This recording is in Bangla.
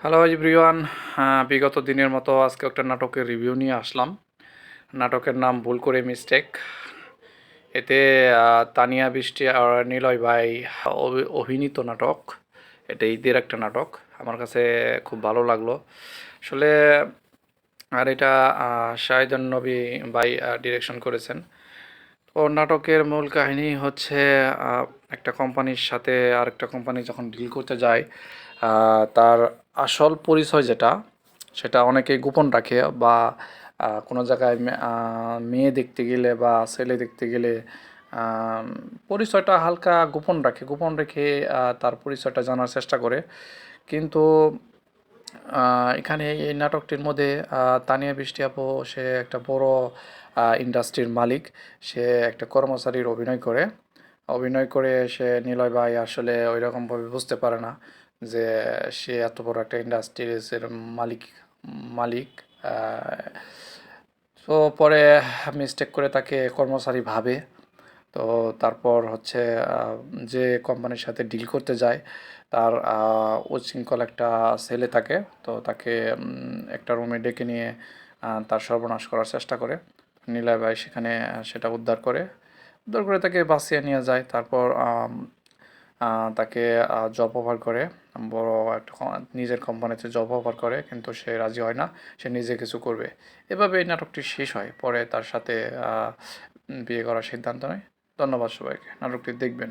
হ্যালো এভরিওয়ান বিগত দিনের মতো আজকে একটা নাটকের রিভিউ নিয়ে আসলাম। নাটকের নাম ভুল করে মিস্টেক এতে তানিয়া বৃষ্টি আর নিলয় ভাই অভিনীত নাটক। এটা ঈদের একটা নাটক। আমার কাছে খুব ভালো লাগল। আসলে, আর এটা শাহিদান নবী ভাই ডিরেকশন করেছেন। তো নাটকের মূল কাহিনী হচ্ছে একটা কোম্পানির সাথে আরেকটা কোম্পানি যখন ডিল করতে যায় তার আসল পরিচয় যেটা, সেটা অনেকে গোপন রাখে বা কোনো জায়গায় মেয়ে দেখতে গেলে বা ছেলে দেখতে গেলে পরিচয়টা হালকা গোপন রাখে, গোপন রেখে তার পরিচয়টা জানার চেষ্টা করে। কিন্তু এখানে এই নাটকটির মধ্যে তানিয়া বৃষ্টি আপু, সে একটা বড় ইন্ডাস্ট্রির মালিক। সে একটা কর্মচারীর অভিনয় করে। অভিনয় করে সে নিলয় ভাই আসলে ওই রকমভাবে বুঝতে পারে না। যে সে এত বড় একটা ইন্ডাস্ট্রিজের মালিক মালিক তো পরে মিস্টেক করে তাকে কর্মচারী ভাবে। তো তারপর হচ্ছে যে কোম্পানির সাথে ডিল করতে যায়, তার উচ্ছৃঙ্খল একটা ছেলে থাকে তো তাকে একটা রুমে ডেকে নিয়ে তার সর্বনাশ করার চেষ্টা করে। নিলয় ভাই সেখানে, সেটা উদ্ধার করে উদ্ধার করে তাকে বাঁচিয়ে নিয়ে যায়। তারপর তাকে জব অফার করে। বড় একটা নিজের কোম্পানিতে জব অফার করে, কিন্তু সে রাজি হয় না, সে নিজে কিছু করবে। এভাবে এই নাটকটি শেষ হয়, পরে তার সাথে বিয়ে করার সিদ্ধান্ত নেয়। ধন্যবাদ সবাইকে, নাটকটি দেখবেন।